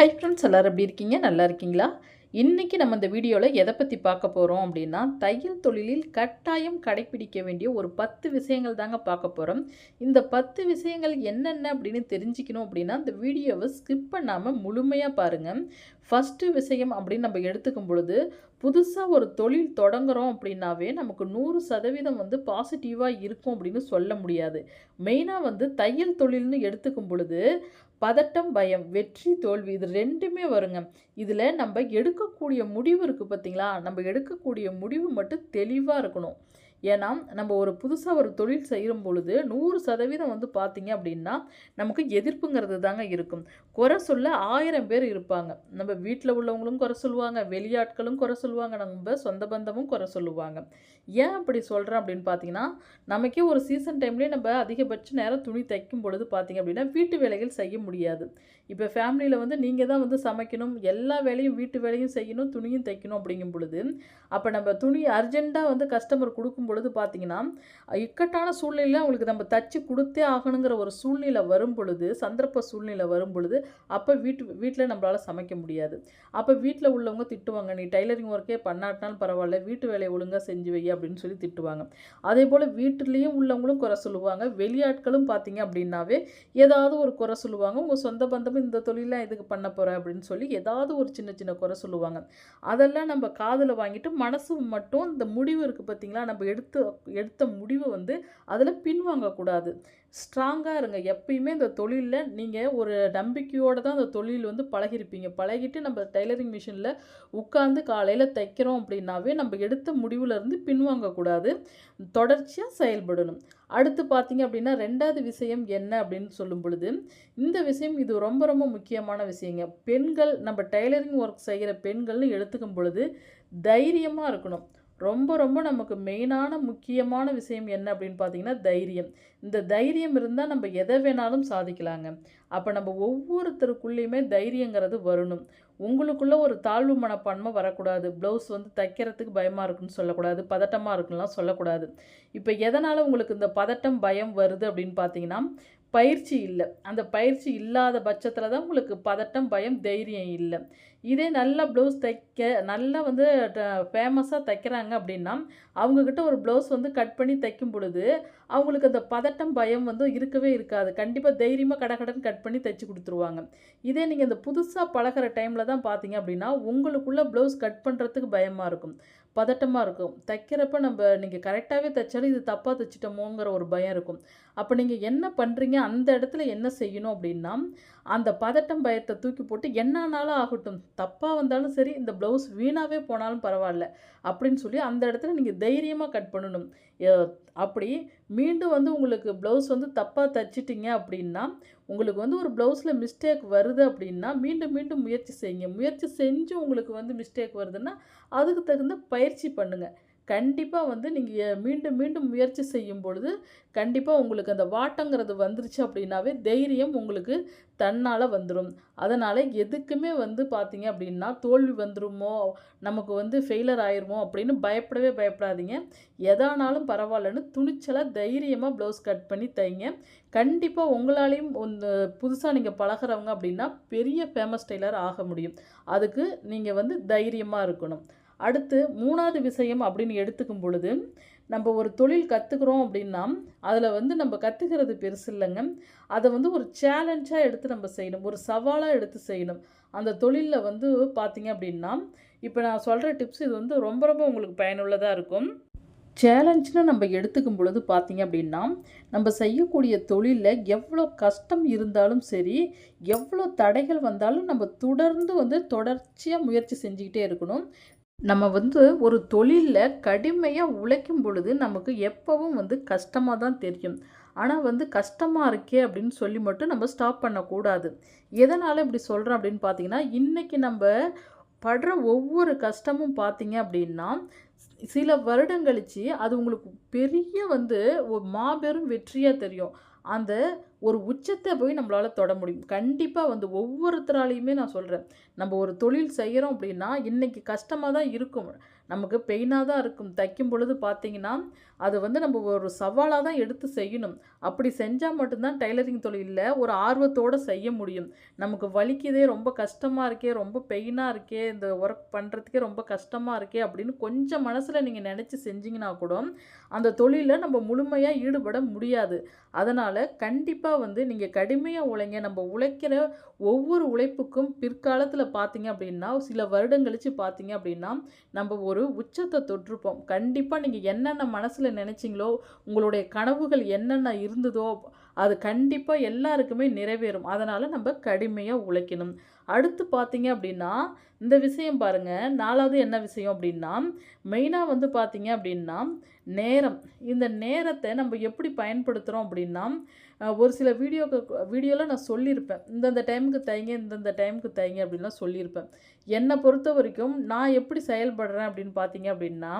Hi friends எல்லோரும் எப்படி இருக்கீங்க? நல்லா இருக்கீங்களா? இன்றைக்கி நம்ம இந்த வீடியோவில் எதை பற்றி பார்க்க போகிறோம் அப்படின்னா தையல் தொழிலில் கட்டாயம் கடைப்பிடிக்க வேண்டிய ஒரு பத்து விஷயங்கள் தாங்க பார்க்க போகிறோம் இந்த பத்து விஷயங்கள் என்னென்ன அப்படின்னு தெரிஞ்சுக்கணும் அப்படின்னா இந்த வீடியோவை ஸ்கிப் பண்ணாமல் முழுமையாக பாருங்கள் ஃபஸ்ட்டு விஷயம் அப்படின்னு நம்ம எடுத்துக்கும் பொழுது புதுசாக ஒரு தொழில் தொடங்குறோம் அப்படின்னாவே நமக்கு நூறு சதவீதம் வந்து பாசிட்டிவாக இருக்கும் அப்படின்னு சொல்ல முடியாது. மெயினாக வந்து தையல் தொழில்னு எடுத்துக்கும் பொழுது பதட்டம் பயம் வெற்றி தோல்வி இது ரெண்டுமே வருங்க. இதில் நம்ம எடுக்கக்கூடிய முடிவு இருக்குது பார்த்தீங்களா நம்ம எடுக்கக்கூடிய முடிவு மட்டும் தெளிவாக இருக்கணும். ஏன்னா நம்ம ஒரு புதுசாக ஒரு தொழில் செய்யும் பொழுது நூறு சதவீதம் வந்து பார்த்திங்க அப்படின்னா நமக்கு எதிர்ப்புங்கிறது தாங்க இருக்கும். குறை சொல்ல ஆயிரம் பேர் இருப்பாங்க. நம்ம வீட்டில் உள்ளவங்களும் குறை சொல்லுவாங்க வெளியாட்களும் குறை சொல்லுவாங்க நம்ம சொந்த பந்தமும் குறை சொல்லுவாங்க. ஏன் அப்படி சொல்கிறேன் அப்படின்னு பார்த்தீங்கன்னா நமக்கே ஒரு சீசன் டைம்லேயே நம்ம அதிகபட்ச நேரம் துணி தைக்கும் பொழுது பார்த்திங்க அப்படின்னா வீட்டு வேலைகள் செய்ய முடியாது. இப்போ ஃபேமிலியில் வந்து நீங்கள் தான் வந்து சமைக்கணும் எல்லா வேலையும் வீட்டு வேலையும் செய்யணும் துணியும் தைக்கணும் அப்படிங்கும் பொழுது அப்போ நம்ம துணி அர்ஜெண்ட்டாக வந்து கஸ்டமர் கொடுக்கும் பொழுது பார்த்தீங்கன்னா இக்கட்டான சூழ்நிலையில் அவங்களுக்கு நம்ம தச்சு கொடுத்தே ஆகணுங்கிற ஒரு சூழ்நிலை வரும் பொழுது சந்தர்ப்ப சூழ்நிலை வரும் பொழுது அப்போ வீட்டு வீட்டில் நம்மளால் சமைக்க முடியாது. அப்போ வீட்டில் உள்ளவங்க திட்டுவாங்க நீ டைலரிங் ஒர்க்கே பண்ணாட்டினாலும் பரவாயில்ல வீட்டு வேலையை ஒழுங்காக செஞ்சு வை அப்படின்னு சொல்லி திட்டுவாங்க. அதே போல் வீட்டிலையும் உள்ளவங்களும் குறை சொல்லுவாங்க. வெளியாட்களும் பார்த்தீங்க அப்படின்னாவே ஏதாவது ஒரு குறை சொல்லுவாங்க. உங்கள் சொந்த பந்தமும் இந்த தொழிலாம் எதுக்கு பண்ண போகிற அப்படின்னு சொல்லி ஏதாவது ஒரு சின்ன சின்ன குறை சொல்லுவாங்க. அதெல்லாம் நம்ம காதில் வாங்கிட்டு மனசு மட்டும் இந்த முடிவு இருக்குது பார்த்தீங்களா நம்ம எடுத்து எடுத்த முடிவு வந்து அதில் பின்வாங்கக்கூடாது. ஸ்ட்ராங்காக இருங்க. எப்பயுமே இந்த தொழிலில் நீங்கள் ஒரு நம்பிக்கையோடு தான் அந்த தொழில் வந்து பழகிருப்பீங்க. பழகிட்டு நம்ம டைலரிங் மிஷினில் உட்காந்து காலையில் தைக்கிறோம் அப்படின்னாவே நம்ம எடுத்த முடிவுலேருந்து பின்வாங்கக்கூடாது. தொடர்ச்சியாக செயல்படணும். அடுத்து பார்த்தீங்க அப்படின்னா ரெண்டாவது விஷயம் என்ன அப்படின்னு சொல்லும் பொழுது இந்த விஷயம் இது ரொம்ப ரொம்ப முக்கியமான விஷயங்க. பெண்கள் நம்ம டைலரிங் ஒர்க் செய்கிற பெண்கள்னு எடுத்துக்கும் பொழுது தைரியமாக இருக்கணும். ரொம்ப ரொம்ப நமக்கு மெயினான முக்கியமான விஷயம் என்ன அப்படின்னு பார்த்தீங்கன்னா தைரியம். இந்த தைரியம் இருந்தால் நம்ம எதை வேணாலும் சாதிக்கலாங்க. அப்போ நம்ம ஒவ்வொருத்தருக்குள்ளேயுமே தைரியங்கிறது வரணும். உங்களுக்குள்ளே ஒரு தாழ்வு மனப்பான்மை வரக்கூடாது. ப்ளவுஸ் வந்து தைக்கிறதுக்கு பயமாக இருக்குன்னு சொல்லக்கூடாது. பதட்டமாக இருக்குன்னுலாம் சொல்லக்கூடாது. இப்போ எதனால் உங்களுக்கு இந்த பதட்டம் பயம் வருது அப்படின்னு பார்த்தீங்கன்னா பயிற்சி இல்லை. அந்த பயிற்சி இல்லாத பட்சத்தில் தான் உங்களுக்கு பதட்டம் பயம் தைரியம் இல்லை. இதே நல்லா ப்ளவுஸ் தைக்க நல்லா வந்து ஃபேமஸாக தைக்கிறாங்க அப்படின்னா அவங்கக்கிட்ட ஒரு ப்ளவுஸ் வந்து கட் பண்ணி தைக்கும் பொழுது அவங்களுக்கு அந்த பதட்டம் பயம் வந்து இருக்கவே இருக்காது. கண்டிப்பாக தைரியமாக கடகடன் கட் பண்ணி தைச்சி கொடுத்துருவாங்க. இதே நீங்கள் இந்த புதுசாக பழகிற டைமில் தான் பார்த்தீங்க அப்படின்னா உங்களுக்குள்ளே ப்ளவுஸ் கட் பண்ணுறதுக்கு பயமாக இருக்கும். பதட்டமாக இருக்கும். தைக்கிறப்ப நம்ம நீங்கள் கரெக்டாகவே தைச்சாலும் இது தப்பாக தைச்சிட்டோமோங்கிற ஒரு பயம் இருக்கும். அப்போ நீங்கள் என்ன பண்ணுறீங்க அந்த இடத்துல என்ன செய்யணும் அப்படின்னா அந்த பதட்டம் பயத்தை தூக்கி போட்டு என்னானாலும் ஆகட்டும். தப்பாக வந்தாலும் சரி இந்த ப்ளவுஸ் வீணாகவே போனாலும் பரவாயில்ல அப்படின்னு சொல்லி அந்த இடத்துல நீங்கள் தைரியமாக கட் பண்ணணும். அப்படி மீண்டும் வந்து உங்களுக்கு ப்ளவுஸ் வந்து தப்பாக தைச்சிட்டிங்க அப்படின்னா உங்களுக்கு வந்து ஒரு ப்ளவுஸில் மிஸ்டேக் வருது அப்படின்னா மீண்டும் மீண்டும் முயற்சி செய்யுங்க. முயற்சி செஞ்சு உங்களுக்கு வந்து மிஸ்டேக் வருதுன்னா அதுக்கு தகுந்த பயிற்சி பண்ணுங்கள் கண்டிப்பாக வந்து நீங்கள் மீண்டும் மீண்டும் முயற்சி செய்யும் பொழுது கண்டிப்பாக உங்களுக்கு அந்த வாட்டங்கிறது வந்துருச்சு அப்படின்னாவே தைரியம் உங்களுக்கு தன்னால் வந்துடும் அதனால் எதுக்குமே வந்து பார்த்தீங்க அப்படின்னா தோல்வி வந்துருமோ நமக்கு வந்து ஃபெயிலர் ஆயிருமோ அப்படின்னு பயப்படவே பயப்படாதீங்க. எதானாலும் பரவாயில்லன்னு துணிச்சலாக தைரியமாக ப்ளவுஸ் கட் பண்ணி தைங்க. கண்டிப்பாக உங்களாலையும் இந்த புதுசாக நீங்கள் பழகிறவங்க அப்படின்னா பெரிய ஃபேமஸ் டெய்லர் ஆக முடியும். அதுக்கு நீங்கள் வந்து தைரியமாக இருக்கணும். அடுத்து மூணாவது விஷயம் அப்படின்னு எடுத்துக்கும் பொழுது நம்ம ஒரு தொழில் கற்றுக்குறோம் அப்படின்னா அதில் வந்து நம்ம கற்றுக்கிறது பெருசு இல்லைங்க. அதை வந்து ஒரு சேலஞ்சாக எடுத்து நம்ம செய்யணும். ஒரு சவாலாக எடுத்து செய்யணும். அந்த தொழிலில் வந்து பார்த்திங்க அப்படின்னா இப்போ நான் சொல்கிற டிப்ஸ் இது வந்து ரொம்ப ரொம்ப உங்களுக்கு பயனுள்ளதாக இருக்கும். சேலஞ்சுன்னு நம்ம எடுத்துக்கும் பொழுது பார்த்திங்க அப்படின்னா நம்ம செய்யக்கூடிய தொழிலில் எவ்வளோ கஷ்டம் இருந்தாலும் சரி எவ்வளோ தடைகள் வந்தாலும் நம்ம தொடர்ந்து வந்து தொடர்ச்சியாக முயற்சி செஞ்சுக்கிட்டே இருக்கணும். நம்ம வந்து ஒரு தொழிலில் கடுமையாக உழைக்கும் பொழுது நமக்கு எப்போவும் வந்து கஷ்டமாக தான் தெரியும். ஆனால் வந்து கஷ்டமாக இருக்கே அப்படின்னு சொல்லி மட்டும் நம்ம ஸ்டாப் பண்ணக்கூடாது. எதனால் இப்படி சொல்கிறோம் அப்படின்னு பார்த்தீங்கன்னா இன்றைக்கி நம்ம படுற ஒவ்வொரு கஷ்டமும் பார்த்தீங்க அப்படின்னா சில வருடம் கழித்து அது உங்களுக்கு பெரிய வந்து ஒரு மாபெரும் வெற்றியாக தெரியும். அந்த ஒரு உச்சத்தை போய் நம்மளால் தொட முடியும். கண்டிப்பாக வந்து ஒவ்வொருத்தராலையுமே நான் சொல்கிறேன் நம்ம ஒரு தொழில் செய்கிறோம் அப்படின்னா இன்றைக்கி கஷ்டமாக தான் இருக்கும். நமக்கு பெயினாக தான் இருக்கும். தைக்கும் பொழுது பார்த்தீங்கன்னா அது வந்து நம்ம ஒரு சவாலாக தான் எடுத்து செய்யணும். அப்படி செஞ்சால் மட்டும்தான் டைலரிங் தொழிலில் ஒரு ஆர்வத்தோடு செய்ய முடியும். நமக்கு வலிக்குதே ரொம்ப கஷ்டமாக இருக்கே ரொம்ப பெயினாக இருக்கே இந்த ஒர்க் பண்ணுறதுக்கே ரொம்ப கஷ்டமாக இருக்கே அப்படின்னு கொஞ்சம் மனசில் நீங்கள் நினச்சி செஞ்சிங்கன்னா கூட அந்த தொழிலில் நம்ம முழுமையாக ஈடுபட முடியாது. அதனால் கண்டிப்பாக வந்து நீங்கள் கடுமையாக உழைங்க. நம்ம உழைக்கிற ஒவ்வொரு உழைப்புக்கும் பிற்காலத்தில் பார்த்தீங்க அப்படின்னா சில வருடம் கழித்து பார்த்தீங்க அப்படின்னா நம்ம ஒரு உச்சத்தை தொட்டிருப்போம். கண்டிப்பாக நீங்கள் என்னென்ன மனசில் நினச்சிங்களோ உங்களுடைய கனவுகள் என்னென்ன இருந்ததோ அது கண்டிப்பாக எல்லாருக்குமே நிறைவேறும். அதனால் நம்ம கடுமையாக உழைக்கணும். அடுத்து பார்த்தீங்க அப்படின்னா இந்த விஷயம் பாருங்கள் நாலாவது என்ன விஷயம் அப்படின்னா மெயினாக வந்து பார்த்தீங்க அப்படின்னா நேரம். இந்த நேரத்தை நம்ம எப்படி பயன்படுத்துகிறோம் அப்படின்னா ஒரு சில வீடியோக்கு வீடியோவில் நான் சொல்லியிருப்பேன். இந்தந்த டைமுக்கு தைங்க இந்தந்த டைமுக்கு தைங்க அப்படின்லாம் சொல்லியிருப்பேன். என்னை பொறுத்த வரைக்கும் நான் எப்படி செயல்படுறேன் அப்படின்னு பார்த்தீங்க அப்படின்னா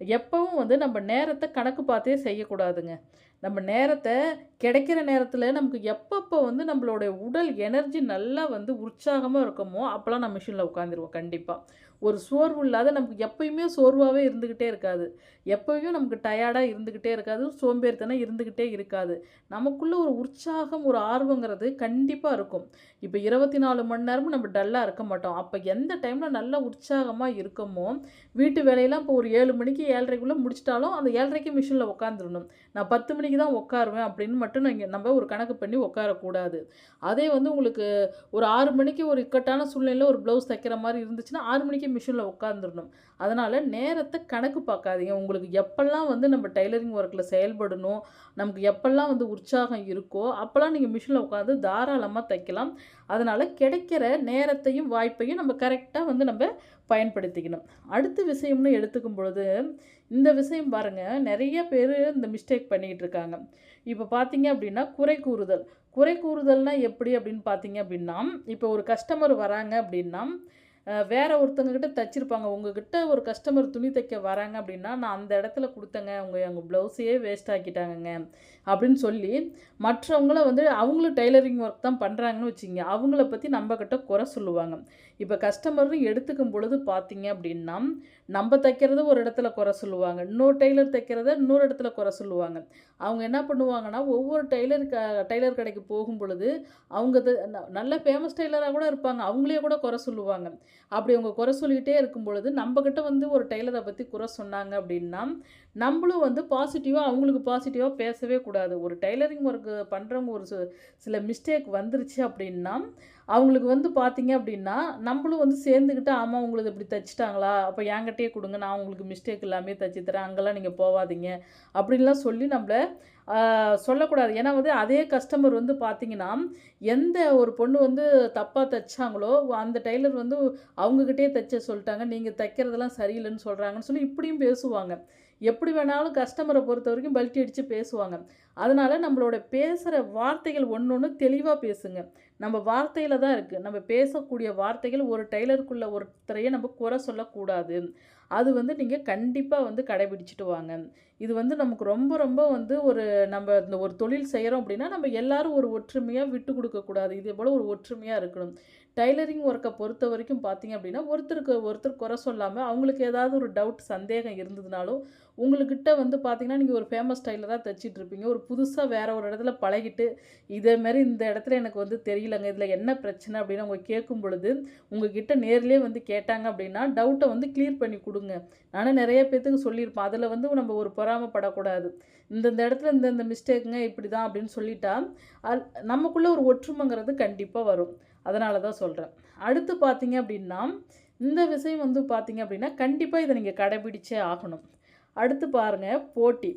எப்பவும் வந்து நம்ம நேரத்தை கணக்கு பார்த்தே செய்யக்கூடாதுங்க. நம்ம நேரத்தை கிடைக்கிற நேரத்தில் நமக்கு எப்பப்போ வந்து நம்மளுடைய உடல் எனர்ஜி நல்லா வந்து உற்சாகம் உற்சாகமாக இருக்கமோ அப்போல்லாம் நான் மிஷினில் உட்காந்துருவோம் கண்டிப்பாக ஒரு சோர்வு இல்லாத நமக்கு எப்பயுமே சோர்வாகவே இருந்துக்கிட்டே இருக்காது. எப்பயும் நமக்கு டயர்டாக இருந்துக்கிட்டே இருக்காது சோம்பேறித்தனம் இருந்துக்கிட்டே இருக்காது. நமக்குள்ளே ஒரு உற்சாகம் ஒரு ஆர்வங்கிறது கண்டிப்பாக இருக்கும். இப்போ இருபத்தி நாலு மணி நேரமும் நம்ம டல்லாக இருக்க மாட்டோம். அப்போ எந்த டைமில் நல்லா உற்சாகமாக இருக்கமோ வீட்டு வேலையெல்லாம் இப்போ ஒரு ஏழு மணிக்கு ஏழரைக்குள்ளே முடிச்சிட்டாலும் அந்த ஏழரைக்கு மிஷினில் உட்காந்துடணும் நான் பத்து மணிக்கு தான் உட்காருவேன் அப்படின்னு மட்டும் நீங்கள் நம்ம ஒரு கணக்கு பண்ணி உட்காரக்கூடாது அதே வந்து உங்களுக்கு ஒரு ஆறு மணிக்கு ஒரு இக்கட்டான சூழ்நிலையில் ஒரு ப்ளவுஸ் தைக்கிற மாதிரி இருந்துச்சுன்னா ஆறு மணிக்கு மிஷினில் உட்காந்துடணும் அதனால் நேரத்தை கணக்கு பார்க்காதீங்க. உங்களுக்கு எப்பெல்லாம் வந்து நம்ம டைலரிங் ஒர்க்கில் செயல்படணும் நமக்கு எப்பெல்லாம் வந்து உற்சாகம் இருக்கோ அப்போல்லாம் நீங்கள் மிஷினில் உட்காந்து தாராளமாக தைக்கலாம். அதனால் கிடைக்கிற நேரத்தையும் வாய்ப்பையும் நம்ம கரெக்டாக வந்து நம்ம பயன்படுத்திக்கணும். அடுத்த விஷயம்னு எடுத்துக்கும் பொழுது இந்த விஷயம் பாருங்கள் நிறைய பேர் இந்த மிஸ்டேக் பண்ணிக்கிட்டு இருக்காங்க. இப்போ பார்த்தீங்க அப்படின்னா குறை கூறுதல். குறை கூறுதல்னால் எப்படி அப்படின்னு பார்த்தீங்க அப்படின்னா இப்போ ஒரு கஸ்டமர் வராங்க அப்படின்னா வேறு ஒருத்தங்கக்கிட்ட தச்சிருப்பாங்க. உங்ககிட்ட ஒரு கஸ்டமர் துணி தைக்க வராங்க அப்படின்னா நான் அந்த இடத்துல கொடுத்தேங்க. அவங்க எங்கள் ப்ளவுஸையே வேஸ்ட் ஆக்கிட்டாங்கங்க. அப்படின்னு சொல்லி மற்றவங்கள வந்து அவங்களும் டெய்லரிங் ஒர்க் தான் பண்ணுறாங்கன்னு வச்சுங்க அவங்கள பற்றி நம்மக்கிட்ட குறை சொல்லுவாங்க. இப்போ கஸ்டமர்னு எடுத்துக்கும் பொழுது பார்த்தீங்க அப்படின்னா நம்ம தைக்கிறத ஒரு இடத்துல குறை சொல்லுவாங்க. இன்னொரு டெய்லர் தைக்கிறத இன்னொரு இடத்துல குறை சொல்லுவாங்க. அவங்க என்ன பண்ணுவாங்கன்னா ஒவ்வொரு டெய்லர் க டெய்லர் கடைக்கு போகும் பொழுது அவங்க த- ந- நல்ல ஃபேமஸ் டெய்லராக கூட இருப்பாங்க. அவங்களே கூட குறை சொல்லுவாங்க. அப்படி அவங்க குறை சொல்லிக்கிட்டே இருக்கும் பொழுது நம்மக்கிட்ட வந்து ஒரு டெய்லரை பற்றி குறை சொன்னாங்க அப்படின்னா நம்மளும் வந்து பாசிட்டிவாக அவங்களுக்கு பாசிட்டிவாக பேசவே கூடாது. ஒரு டைலரிங் ஒர்க் பண்ணுறவங்க ஒரு சில மிஸ்டேக் வந்துருச்சு அப்படின்னா அவங்களுக்கு வந்து பார்த்தீங்க அப்படின்னா நம்மளும் வந்து சேர்ந்துக்கிட்டு ஆமாம் உங்களுக்கு இப்படி தைச்சிட்டாங்களா? அப்போ என்கிட்டயே கொடுங்க நான் உங்களுக்கு மிஸ்டேக் எல்லாமே தைச்சி தரேன். அங்கெல்லாம் நீங்கள் போகாதீங்க அப்படின்லாம் சொல்லி நம்மளை சொல்லக்கூடாது. ஏன்னா வந்து அதே கஸ்டமர் வந்து பார்த்தீங்கன்னா எந்த ஒரு பொண்ணு வந்து தப்பாக தைச்சாங்களோ அந்த டெய்லர் வந்து அவங்கக்கிட்டே தைச்ச சொல்லிட்டாங்க. நீங்கள் தைக்கிறதெல்லாம் சரியில்லைன்னு சொல்கிறாங்கன்னு சொல்லி இப்படியும் பேசுவாங்க. எப்படி வேணாலும் கஸ்டமரை பொறுத்த வரைக்கும் பல்ட்டி அடித்து பேசுவாங்க. அதனால் நம்மளோட பேசுகிற வார்த்தைகள் ஒன்று ஒன்று தெளிவாக பேசுங்க. நம்ம வார்த்தையில் தான் இருக்குது நம்ம பேசக்கூடிய வார்த்தைகள் ஒரு டெய்லருக்குள்ள ஒருத்தரையே நம்ம குறை சொல்லக்கூடாது. அது வந்து நீங்கள் கண்டிப்பாக வந்து கடைபிடிச்சிட்டு வாங்க. இது வந்து நமக்கு ரொம்ப ரொம்ப வந்து ஒரு நம்ம இந்த ஒரு தொழில் செய்கிறோம் அப்படின்னா நம்ம எல்லாரும் ஒரு ஒற்றுமையாக விட்டு கொடுக்கக்கூடாது இதே போல் ஒரு ஒற்றுமையாக இருக்கணும். டைலரிங் ஒர்க்கை பொறுத்த வரைக்கும் பார்த்தீங்க அப்படின்னா ஒருத்தருக்கு ஒருத்தர் குறை சொல்லாமல் அவங்களுக்கு ஏதாவது ஒரு டவுட் சந்தேகம் இருந்ததுனாலும் உங்கள்கிட்ட வந்து பார்த்தீங்கன்னா நீங்கள் ஒரு ஃபேமஸ் டைலராக தைச்சிட்டு இருப்பீங்க. ஒரு புதுசாக வேறு ஒரு இடத்துல பழகிட்டு இதேமாரி இந்த இடத்துல எனக்கு வந்து தெரியலங்க இதில் என்ன பிரச்சனை அப்படின்னு அவங்க கேட்கும் பொழுது உங்ககிட்ட நேர்லேயே வந்து கேட்டாங்க அப்படின்னா டவுட்டை வந்து கிளியர் பண்ணி கொடுங்க. நானும் நிறைய பேர்த்துக்கு சொல்லியிருப்பேன். அதில் வந்து நம்ம ஒரு பொறாமப்படக்கூடாது. இந்தந்த இடத்துல இந்தந்த மிஸ்டேக்குங்க இப்படி தான் அப்படின்னு சொல்லிட்டா அது நமக்குள்ளே ஒரு ஒற்றுமைங்கிறது கண்டிப்பாக வரும். அதனால தான் சொல்கிறேன் அடுத்து பார்த்தீங்க அப்படின்னா இந்த விஷயம் வந்து பார்த்தீங்க அப்படின்னா கண்டிப்பாக இதை நீங்கள் கடைபிடிச்சே ஆகணும். அடுத்து பாருங்கள் போட்டி.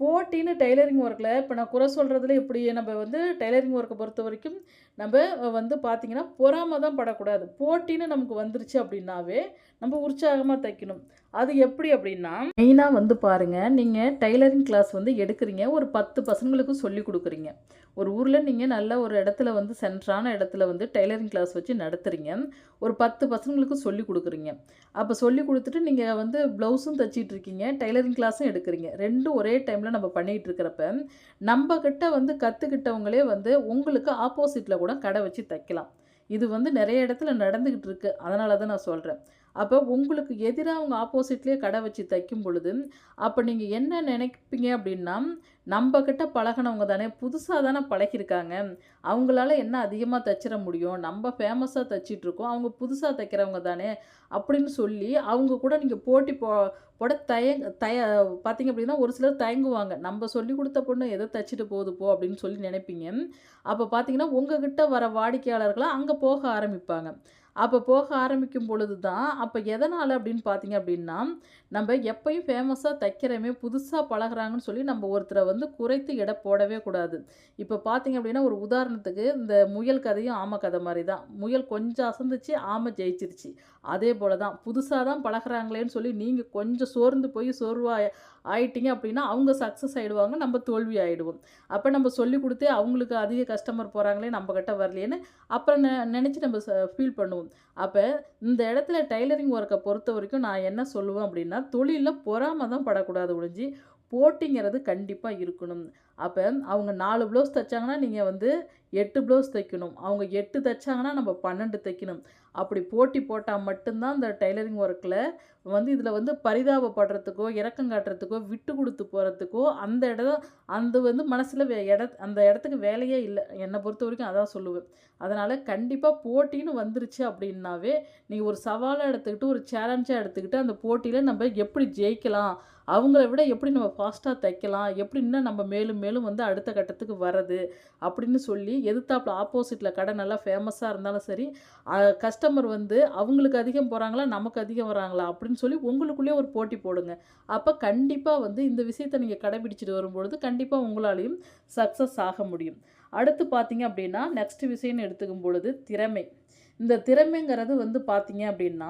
போட்டின்னு டெய்லரிங் ஒர்க்கில் இப்போ நான் குறை சொல்கிறதுல இப்படி நம்ம வந்து டெய்லரிங் ஒர்க்கை பொறுத்த வரைக்கும் நம்ம வந்து பார்த்திங்கன்னா பொறாமல் தான் படக்கூடாது. போட்டின்னு நமக்கு வந்துருச்சு அப்படின்னாவே நம்ம உற்சாகமாக தைக்கணும். அது எப்படி அப்படின்னா மெயினாக வந்து பாருங்கள் நீங்கள் டைலரிங் கிளாஸ் வந்து எடுக்கிறீங்க ஒரு பத்து பசங்களுக்கு சொல்லி கொடுக்குறீங்க. ஒரு ஊரில் நீங்கள் நல்ல ஒரு இடத்துல வந்து சென்ட்ரான இடத்துல வந்து டைலரிங் கிளாஸ் வச்சு நடத்துகிறீங்க ஒரு பத்து பசங்களுக்கு சொல்லி கொடுக்குறீங்க. அப்போ சொல்லி கொடுத்துட்டு நீங்கள் வந்து ப்ளவுஸும் தைச்சிட்டு இருக்கீங்க டைலரிங் கிளாஸும் எடுக்கிறீங்க. ரெண்டும் ஒரே டைமில் நம்ம பண்ணிகிட்டு இருக்கிறப்ப நம்ம கிட்ட வந்து கற்றுக்கிட்டவங்களே வந்து உங்களுக்கு ஆப்போசிட்டில் கூட கடை வச்சு தைக்கலாம். இது வந்து நிறைய இடத்துல நடந்துக்கிட்டு இருக்குது அதனால தான் நான் சொல்கிறேன் அப்போ உங்களுக்கு எதிராக அவங்க ஆப்போசிட்லேயே கடை வச்சு தைக்கும் பொழுது அப்போ நீங்கள் என்ன நினைப்பீங்க அப்படின்னா நம்ம பழகினவங்க தானே புதுசாக தானே பழகியிருக்காங்க. அவங்களால என்ன அதிகமாக தைச்சிட முடியும்? நம்ம ஃபேமஸாக தைச்சிட்டு இருக்கோம். அவங்க புதுசாக தைக்கிறவங்க தானே அப்படின்னு சொல்லி அவங்க கூட நீங்கள் போட்டி போ போட தயங் தய பார்த்தீங்க அப்படின்னா ஒரு சிலர் தயங்குவாங்க. நம்ம சொல்லி கொடுத்த பொண்ணு எதை தைச்சிட்டு போகுது போ அப்படின்னு சொல்லி நினைப்பீங்க. அப்போ பார்த்தீங்கன்னா உங்ககிட்ட வர வாடிக்கையாளர்களாக அங்கே போக ஆரம்பிப்பாங்க. அப்போ போக ஆரம்பிக்கும் பொழுது தான் அப்போ எதனால் அப்படின்னு பார்த்தீங்க அப்படின்னா நம்ம எப்பயும் ஃபேமஸாக தைக்கிறமே புதுசாக பழகுறாங்கன்னு சொல்லி நம்ம ஒருத்தரை வந்து குறைத்து எடை போடவே கூடாது. இப்போ பார்த்தீங்க அப்படின்னா ஒரு உதாரணத்துக்கு இந்த முயல் கதையும் ஆமை கதை மாதிரி தான் முயல் கொஞ்சம் அசந்துச்சு ஆமை ஜெயிச்சிருச்சு. அதே போல் தான் புதுசாக தான் பழகுறாங்களேன்னு சொல்லி நீங்கள் கொஞ்சம் சோர்ந்து போய் சோர்வாக ஆயிட்டீங்க அப்படின்னா அவங்க சக்ஸஸ் ஆகிடுவாங்க நம்ம தோல்வி ஆகிடுவோம் அப்போ நம்ம சொல்லி கொடுத்தே அவங்களுக்கு அதிக கஸ்டமர் போகிறாங்களே நம்ம வரலையேன்னு அப்புறம் நெ நினச்சி நம்ம ஃபீல் பண்ணுவோம். அப்போ இந்த இடத்துல டைலரிங் ஒர்க்கை பொறுத்த வரைக்கும் நான் என்ன சொல்லுவேன் அப்படின்னா தொழிலில் பொறாமல் தான் படக்கூடாது ஒழிஞ்சு போட்டிங்கிறது கண்டிப்பாக இருக்கணும். அப்போ அவங்க நாலு ப்ளவுஸ் தைச்சாங்கன்னா நீங்கள் வந்து எட்டு ப்ளவுஸ் தைக்கணும். அவங்க எட்டு தைச்சாங்கன்னா நம்ம பன்னெண்டு தைக்கணும். அப்படி போட்டி போட்டால் மட்டும்தான் இந்த டைலரிங் ஒர்க்கில் வந்து இதில் வந்து பரிதாபப்படுறதுக்கோ இறக்கம் காட்டுறதுக்கோ விட்டு கொடுத்து போகிறதுக்கோ அந்த இடம் அந்த வந்து மனசில் வே இட அந்த இடத்துக்கு வேலையே இல்லை. என்னை பொறுத்த வரைக்கும் அதான் சொல்லுவேன். அதனால் கண்டிப்பாக போட்டின்னு வந்துருச்சு அப்படின்னாவே நீங்கள் ஒரு சவாலாக எடுத்துக்கிட்டு ஒரு சேலஞ்சாக எடுத்துக்கிட்டு அந்த போட்டியில் நம்ம எப்படி ஜெயிக்கலாம்? அவங்கள விட எப்படி நம்ம ஃபாஸ்ட்டாக தைக்கலாம்? எப்படி இன்னும் நம்ம மேலும் மேலும் வந்து அடுத்த கட்டத்துக்கு வர்றது? அப்படின்னு சொல்லி எதிர்த்தாப்பில் ஆப்போசிட்டில் கடை நல்லா ஃபேமஸாக இருந்தாலும் சரி கஸ்டமர் வந்து அவங்களுக்கு அதிகம் போகிறாங்களா நமக்கு அதிகம் வராங்களா? அப்படின்னு சொல்லி உங்களுக்குள்ளேயே ஒரு போட்டி போடுங்க. அப்போ கண்டிப்பாக வந்து இந்த விஷயத்தை நீங்கள் கடைபிடிச்சிட்டு வரும்பொழுது கண்டிப்பாக உங்களாலையும் சக்ஸஸ் ஆக முடியும். அடுத்து பார்த்தீங்க அப்படின்னா நெக்ஸ்ட் விஷயம்னு எடுத்துக்கும் பொழுது திறமை. இந்த திறமைங்கிறது வந்து பார்த்தீங்க அப்படின்னா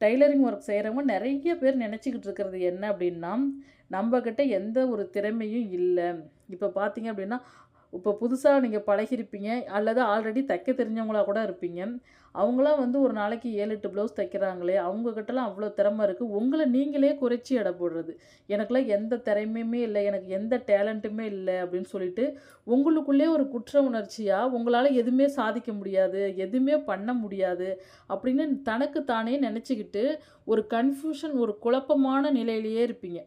டைலரிங் ஒர்க் செய்கிறவங்க நிறைய பேர் நினச்சிக்கிட்டு இருக்கிறது என்ன அப்படின்னா நம்மக்கிட்ட எந்த ஒரு திறமையும் இல்லை. இப்போ பார்த்தீங்க அப்படின்னா இப்போ புதுசாக நீங்கள் பழகிருப்பீங்க அல்லது ஆல்ரெடி தைக்க தெரிஞ்சவங்களா கூட இருப்பீங்க. அவங்களாம் வந்து ஒரு நாளைக்கு ஏழு எட்டு ப்ளவுஸ் தைக்கிறாங்களே அவங்கக்கிட்டலாம் அவ்வளோ திறமை இருக்குது உங்களை நீங்களே குறைச்சி எடை போடுறது எனக்குலாம் எந்த திறமையுமே இல்லை எனக்கு எந்த டேலண்ட்டுமே இல்லை அப்படின்னு சொல்லிட்டு உங்களுக்குள்ளே ஒரு குற்ற உணர்ச்சியாக உங்களால் எதுவுமே சாதிக்க முடியாது எதுவுமே பண்ண முடியாது அப்படின்னு தனக்கு தானே நினச்சிக்கிட்டு ஒரு கன்ஃபியூஷன் ஒரு குழப்பமான நிலையிலேயே இருப்பீங்க.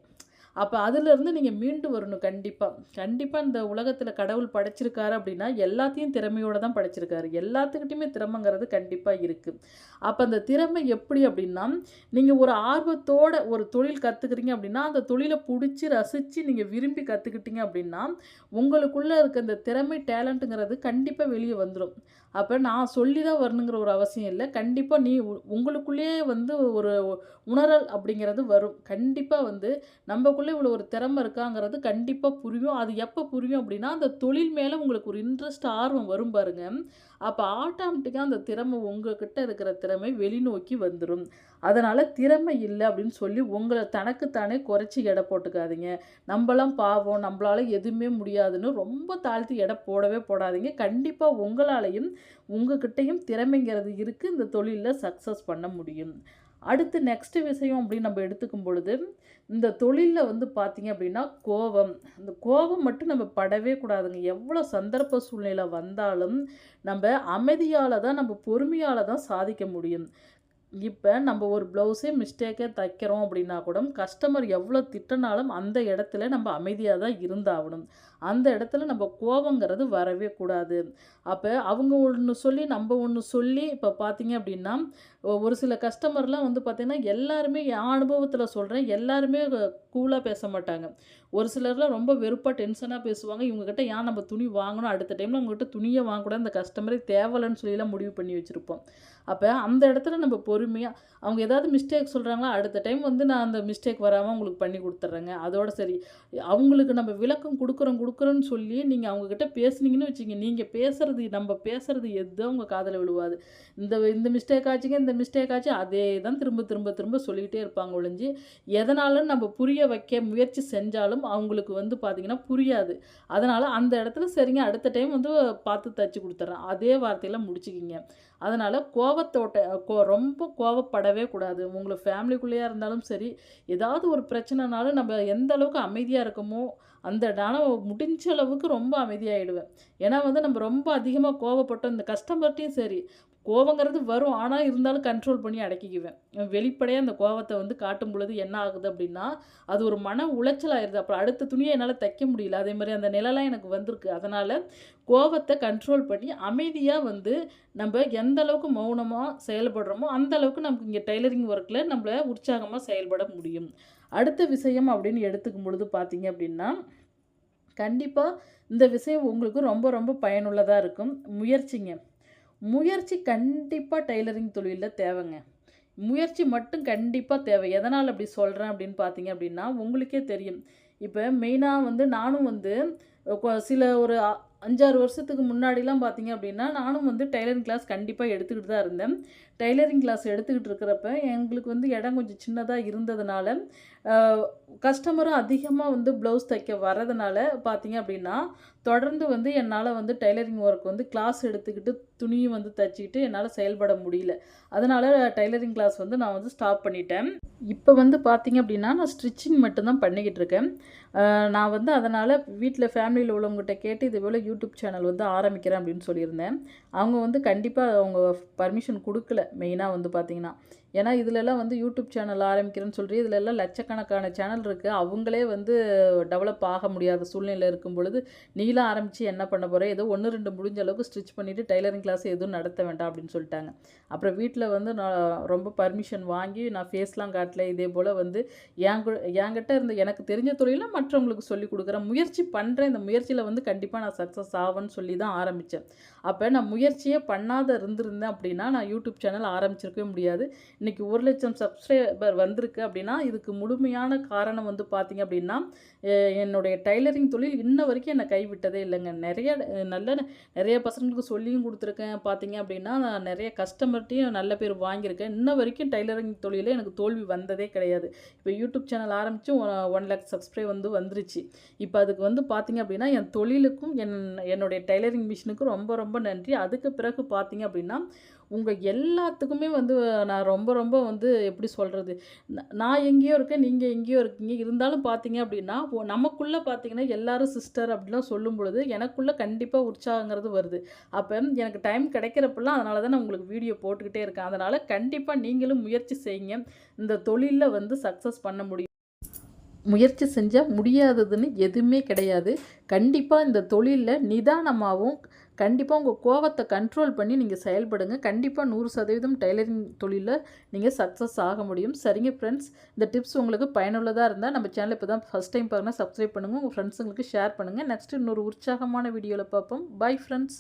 அப்போ அதிலிருந்து நீங்கள் மீண்டு வரணும். கண்டிப்பாக கண்டிப்பாக இந்த உலகத்தில் கடவுள் படைச்சிருக்காரு அப்படின்னா எல்லாத்தையும் திறமையோடு தான் படைச்சிருக்காரு. எல்லாத்துக்கிட்டையுமே திறமைங்கிறது கண்டிப்பாக இருக்குது அப்போ அந்த திறமை எப்படி அப்படின்னா நீங்கள் ஒரு ஆர்வத்தோட ஒரு தொழில் கற்றுக்குறீங்க அப்படின்னா அந்த தொழிலை பிடிச்சி ரசித்து நீங்கள் விரும்பி கற்றுக்கிட்டீங்க அப்படின்னா உங்களுக்குள்ளே இருக்க அந்த திறமை டேலண்ட்டுங்கிறது கண்டிப்பாக வெளியே வந்துடும் அப்போ நான் சொல்லி தான் வரணுங்கிற ஒரு அவசியம் இல்லை. கண்டிப்பாக நீ உ- உங்களுக்குள்ளேயே வந்து ஒரு உணரல் அப்படிங்கிறது வரும். கண்டிப்பாக வந்து நம்மக்குள்ளே இவ்வளோ ஒரு திறமை இருக்காங்கிறது கண்டிப்பாக புரியும். அது எப்போ புரியும் அப்படின்னா அந்த தொழில் மேலே உங்களுக்கு ஒரு இன்ட்ரெஸ்ட் ஆர்வம் வரும் பாருங்க. அப்போ ஆட்டோமேட்டிக்காக அந்த திறமை உங்ககிட்ட இருக்கிற திறமை வெளிநோக்கி வந்துடும் அதனால் திறமை இல்லை அப்படின்னு சொல்லி உங்களை தனக்குத்தானே குறைச்சி எடை போட்டுக்காதீங்க. நம்மளாம் பாவம் நம்மளால எதுவுமே முடியாதுன்னு ரொம்ப தாழ்த்தி எடை போடவே போடாதீங்க. கண்டிப்பாக உங்களாலையும் உங்ககிட்டையும் திறமைங்கிறது இருக்குது இந்த தொழிலில் சக்ஸஸ் பண்ண முடியும். அடுத்து நெக்ஸ்ட் விஷயம் அப்படின்னு நம்ம எடுத்துக்கும் பொழுது இந்த தொழிலில் வந்து பார்த்தீங்க அப்படின்னா கோபம். இந்த கோபம் மட்டும் நம்ம படவே கூடாதுங்க. எவ்வளோ சந்தர்ப்ப சூழ்நிலை வந்தாலும் நம்ம அமைதியால் தான் நம்ம பொறுமையால் தான் சாதிக்க முடியும். இப்போ நம்ம ஒரு ப்ளவுஸே மிஸ்டேக்கே தைக்கிறோம் அப்படின்னா கூட கஸ்டமர் எவ்வளோ திட்டினாலும் அந்த இடத்துல நம்ம அமைதியாக தான் இருந்தாகணும். அந்த இடத்துல நம்ம கோபங்கிறது வரவே கூடாது. அப்போ அவங்க ஒன்று சொல்லி நம்ம ஒன்று சொல்லி இப்போ பார்த்தீங்க அப்படின்னா ஒரு சில கஸ்டமர்லாம் வந்து பார்த்திங்கன்னா எல்லாருமே என் அனுபவத்தில் சொல்கிறேன் எல்லாருமே கூலாக பேச மாட்டாங்க. ஒரு சிலர்லாம் ரொம்ப வெறுப்பாக டென்ஷனாக பேசுவாங்க. இவங்ககிட்ட ஏன் நம்ம துணி வாங்கணும்? அடுத்த டைமில் அவங்ககிட்ட துணியை வாங்கக்கூடாது. அந்த கஸ்டமரே தேவலைன்னு சொல்லிலாம் முடிவு பண்ணி வச்சுருப்போம். அப்போ அந்த இடத்துல நம்ம பொறுமையாக அவங்க ஏதாவது மிஸ்டேக் சொல்கிறாங்களா அடுத்த டைம் வந்து நான் அந்த மிஸ்டேக் வராமல் உங்களுக்கு பண்ணி கொடுத்துட்றேங்க. அதோட சரி. அவங்களுக்கு நம்ம விளக்கம் கொடுக்குறோம் கொடுக்குறோன்னு சொல்லி நீங்கள் அவங்கக்கிட்ட பேசுனீங்கன்னு வச்சுங்க. நீங்கள் பேசுகிறது நம்ம பேசுகிறது எதுவும் அவங்க காதில் விழுவாது. இந்த இந்த மிஸ்டேக் ஆச்சுங்க இந்த மிஸ்டேக் ஆச்சு அதே தான் திரும்ப திரும்ப திரும்ப சொல்லிக்கிட்டே இருப்பாங்க ஒழிஞ்சு எதனாலும் நம்ம புரிய வைக்க முயற்சி செஞ்சாலும் அவங்களுக்கு வந்து பார்த்திங்கன்னா புரியாது. அதனால் அந்த இடத்துல சரிங்க அடுத்த டைம் வந்து பார்த்து தச்சு கொடுத்துட்றேன் அதே வார்த்தையில் முடிச்சுக்கிங்க. அதனால் கோவத்தோட்ட கோ ரொம்ப கோவப்படவே கூடாது. உங்களை ஃபேமிலிக்குள்ளேயா இருந்தாலும் சரி ஏதாவது ஒரு பிரச்சனைனாலும் நம்ம எந்த அளவுக்கு அமைதியாக இருக்கமோ அந்த ஆனால் முடிஞ்ச அளவுக்கு ரொம்ப அமைதியாகிடுவேன் ஏன்னா வந்து நம்ம ரொம்ப அதிகமாக கோவப்பட்டோம் இந்த கஸ்டமர்ட்டையும் சரி கோவங்கிறது வரும். ஆனால் இருந்தாலும் கண்ட்ரோல் பண்ணி அடக்கிக்குவேன். வெளிப்படையாக அந்த கோவத்தை வந்து காட்டும் பொழுது என்ன ஆகுது அப்படின்னா அது ஒரு மன உளைச்சலாகிடுது அப்புறம் அடுத்த துணியை என்னால் தைக்க முடியல. அதே மாதிரி அந்த நிலைலாம் எனக்கு வந்திருக்கு. அதனால் கோவத்தை கண்ட்ரோல் பண்ணி அமைதியாக வந்து நம்ம எந்த அளவுக்கு மௌனமாக செயல்படுறோமோ அந்த அளவுக்கு நமக்கு இங்கே டெய்லரிங் ஒர்க்கில் நம்மள உற்சாகமாக செயல்பட முடியும். அடுத்த விஷயம் அப்படின்னு எடுத்துக்கும் பொழுது பார்த்தீங்க அப்படின்னா கண்டிப்பாக இந்த விஷயம் உங்களுக்கு ரொம்ப ரொம்ப பயனுள்ளதாக இருக்கும். முயற்சிங்க. முயற்சி கண்டிப்பாக டெய்லரிங் தொழிலில் தேவைங்க. முயற்சி மட்டும் கண்டிப்பாக தேவை. எதனால் அப்படி சொல்கிறேன் அப்படின்னு பார்த்தீங்க அப்படின்னா உங்களுக்கே தெரியும். இப்போ மெயினாக வந்து நானும் வந்து சில ஒரு அஞ்சாறு வருஷத்துக்கு முன்னாடிலாம் பார்த்தீங்க அப்படின்னா நானும் வந்து டெய்லரிங் கிளாஸ் கண்டிப்பாக எடுத்துக்கிட்டு தான் இருந்தேன். டெய்லரிங் கிளாஸ் எடுத்துக்கிட்டு இருக்கிறப்ப எங்களுக்கு வந்து இடம் கொஞ்சம் சின்னதாக இருந்ததுனால கஸ்டமரும் அதிகமாக வந்து ப்ளவுஸ் தைக்க வரதுனால பார்த்தீங்க அப்படின்னா தொடர்ந்து வந்து என்னால் வந்து டெய்லரிங் ஒர்க் வந்து கிளாஸ் எடுத்துக்கிட்டு துணியும் வந்து தைச்சிக்கிட்டு என்னால் செயல்பட முடியல. அதனால் டெய்லரிங் கிளாஸ் வந்து நான் வந்து ஸ்டாப் பண்ணிட்டேன். இப்போ வந்து பார்த்தீங்க அப்படின்னா நான் ஸ்டிச்சிங் மட்டும்தான் பண்ணிக்கிட்டு இருக்கேன். நான் வந்து அதனால் வீட்டில் ஃபேமிலியில் உள்ளவங்ககிட்ட கேட்டு இது போல் யூடியூப் சேனல் வந்து ஆரம்பிக்கிறேன் அப்படின்னு சொல்லியிருந்தேன். அவங்க வந்து கண்டிப்பாக அவங்க பர்மிஷன் கொடுக்கல. மெயினாக வந்து பார்த்திங்கன்னா ஏன்னா இதிலெல்லாம் வந்து யூடியூப் சேனல் ஆரம்பிக்கிறேன்னு சொல்கிறீ இதுலலாம் லட்சக்கணக்கான சேனல் இருக்குது அவங்களே வந்து டெவலப் ஆக முடியாத சூழ்நிலை இருக்கும் பொழுது நீலாம் ஆரம்பித்து என்ன பண்ண போகிற ஏதோ ஒன்று ரெண்டு முடிஞ்ச அளவுக்கு ஸ்டிச் பண்ணிவிட்டு டெய்லரிங் கிளாஸ் எதுவும் நடத்த வேண்டாம் அப்படின்னு சொல்லிட்டாங்க. அப்புறம் வீட்டில் வந்து நான் ரொம்ப பர்மிஷன் வாங்கி நான் ஃபேஸ்லாம் காட்டல. இதே போல் வந்து என் என்கிட்ட இருந்த எனக்கு தெரிஞ்ச தொழிலை மற்றவங்களுக்கு சொல்லி கொடுக்குறேன் முயற்சி பண்ணுறேன் இந்த முயற்சியில் வந்து கண்டிப்பாக நான் சக்ஸஸ் ஆவேன்னு சொல்லி தான் ஆரம்பித்தேன் அப்போ நான் முயற்சியே பண்ணாத இருந்திருந்தேன் அப்படின்னா நான் யூடியூப் சேனல் ஆரம்பிச்சிருக்கவே முடியாது. இன்றைக்கி ஒரு லட்சம் சப்ஸ்கிரைபர் வந்திருக்கு அப்படின்னா இதுக்கு முழுமையான காரணம் வந்து பார்த்திங்க அப்படின்னா என்னுடைய டைலரிங் தொழில் இன்ன வரைக்கும் என்னை கைவிட்டதே இல்லைங்க. நிறைய நல்ல நிறைய பசங்களுக்கு சொல்லியும் கொடுத்துருக்கேன். பார்த்தீங்க அப்படின்னா நான் நிறைய கஸ்டமர்கிட்டையும் நல்ல பேர் வாங்கியிருக்கேன். இன்ன வரைக்கும் டைலரிங் தொழிலில் எனக்கு தோல்வி வந்ததே கிடையாது. இப்போ யூடியூப் சேனல் ஆரம்பித்து ஒன் லேக் சப்ஸ்கிரைப் வந்து வந்துருச்சு. இப்போ அதுக்கு வந்து பார்த்திங்க அப்படின்னா என் தொழிலுக்கும் என் என்னுடைய டைலரிங் மிஷினுக்கும் ரொம்ப ரொம்ப நன்றி. அதுக்கு பிறகு பார்த்திங்க அப்படின்னா உங்கள் எல்லாத்துக்குமே வந்து நான் ரொம்ப ரொம்ப வந்து எப்படி சொல்கிறது நான் எங்கேயோ இருக்கேன் நீங்கள் எங்கேயோ இருக்கீங்க. இருந்தாலும் பார்த்தீங்க அப்படின்னா நமக்குள்ளே பார்த்தீங்கன்னா எல்லாரும் சிஸ்டர் அப்படிலாம் சொல்லும் பொழுது எனக்குள்ளே கண்டிப்பாக உற்சாகங்கிறது வருது. அப்போ எனக்கு டைம் கிடைக்கிறப்பெல்லாம் அதனால தான் நான் உங்களுக்கு வீடியோ போட்டுக்கிட்டே இருக்கேன். அதனால் கண்டிப்பாக நீங்களும் முயற்சி செய்யுங்க. இந்த தொழிலில் வந்து சக்ஸஸ் பண்ண முடியும். முயற்சி செஞ்சால் முடியாததுன்னு எதுவுமே கிடையாது. கண்டிப்பாக இந்த தொழிலில் நிதானமாகவும் கண்டிப்பாக உங்கள் கோவத்தை கண்ட்ரோல் பண்ணி நீங்கள் செயல்படுங்க. கண்டிப்பாக நூறு சதவீதம் டெய்லரிங் தொழிலில் நீங்கள் சக்ஸஸ் ஆக முடியும். சரிங்க ஃப்ரெண்ட்ஸ் இந்த டிப்ஸ் உங்களுக்கு பயனுள்ளதாக இருந்தால் நம்ம சேனல் இப்போ தான் ஃபஸ்ட் டைம் பாருங்கன்னா சப்ஸ்கிரைப் பண்ணுங்கள் உங்கள் ஃப்ரெண்ட்ஸுங்களுக்கு ஷேர் பண்ணுங்கள் நெக்ஸ்ட் இன்னொரு உற்சாகமான வீடியோவில் பார்ப்போம். Bye friends